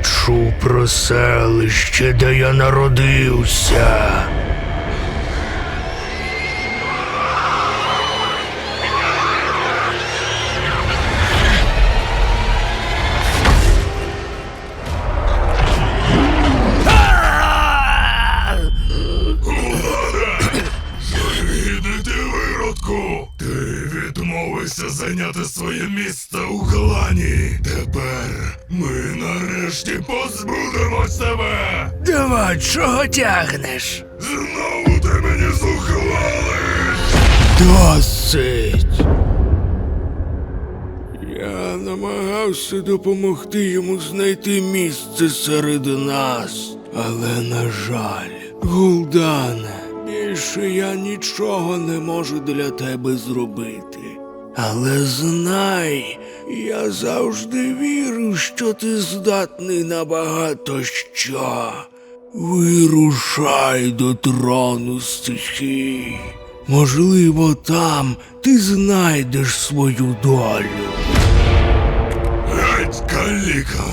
чув про селище, де я народився. Відмовився зайняти своє місце у клані. Тепер ми нарешті позбудемось тебе! Давай, чого тягнеш? Знову ти мені зухвалиш! Досить. Я намагався допомогти йому знайти місце серед нас. Але, на жаль, Гулдане, більше я нічого не можу для тебе зробити. Але знай, я завжди вірив, що ти здатний на багато що. Вирушай до трону стихій. Можливо, там ти знайдеш свою долю. Геть, каліка!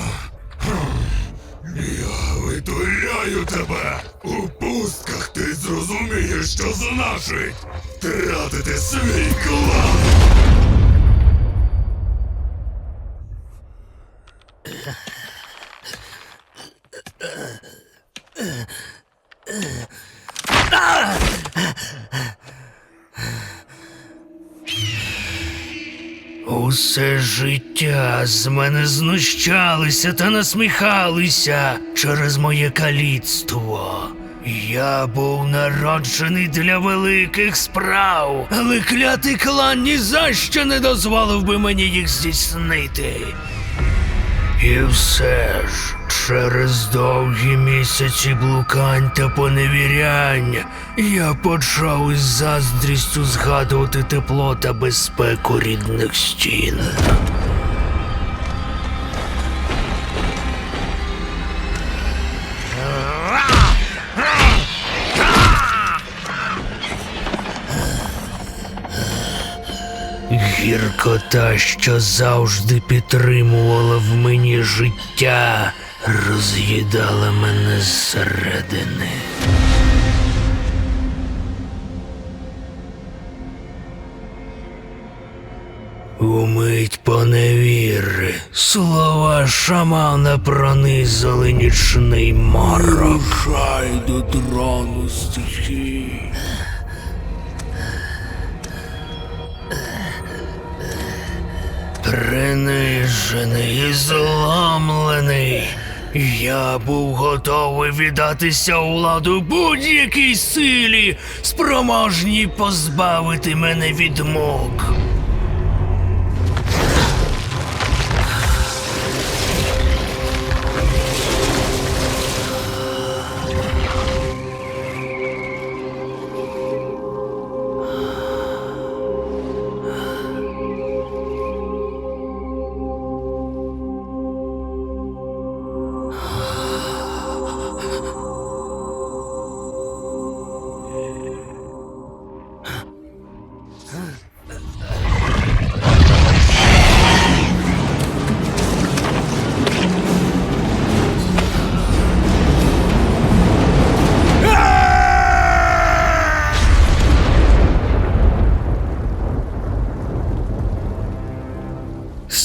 Я витворяю тебе! У пустках ти зрозумієш, що значить втратити свій клан! Усе життя з мене знущалися та насміхалися через моє каліцтво. Я був народжений для великих справ, але клятий клан ні за що не дозволив би мені їх здійснити. І все ж, через довгі місяці блукань та поневірянь, я почав із заздрістю згадувати тепло та безпеку рідних стін. Гіркота, що завжди підтримувала в мені життя, роз'їдала мене зсередини. Умить поневіри, слова шамана пронизали нічний морок. Рушай до трону стихій. Принижений і зламлений. Я був готовий віддатися у владу будь-якій силі, спроможній позбавити мене від мук.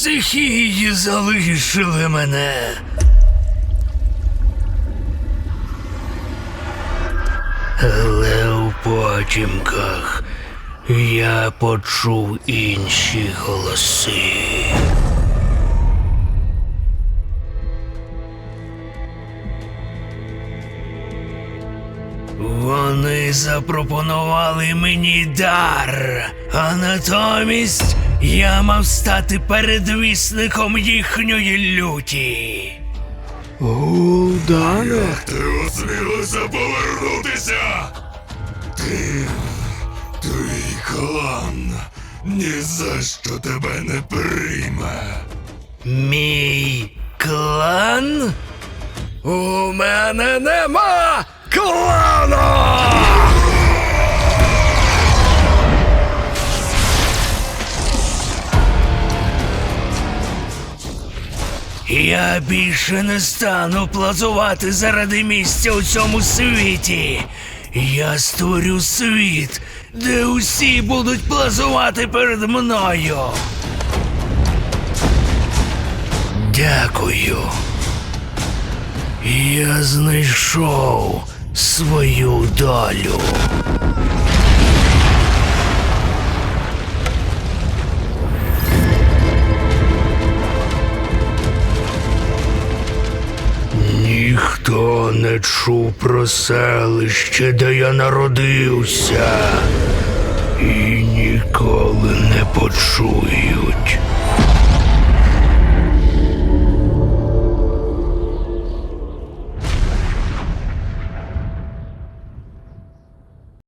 Стихії залишили мене. Але у потімках я почув інші голоси. Вони запропонували мені дар, а натомість я мав стати передвісником їхньої люті. Гулдане? Ти осмілився повернутися! Ти. Твій клан ні за що тебе не прийме. Мій клан? У мене нема клану! Я більше не стану плазувати заради місця у цьому світі. Я створю світ, де усі будуть плазувати перед мною. Дякую. Я знайшов свою долю. Не чув про селище, де я народився, і ніколи не почують.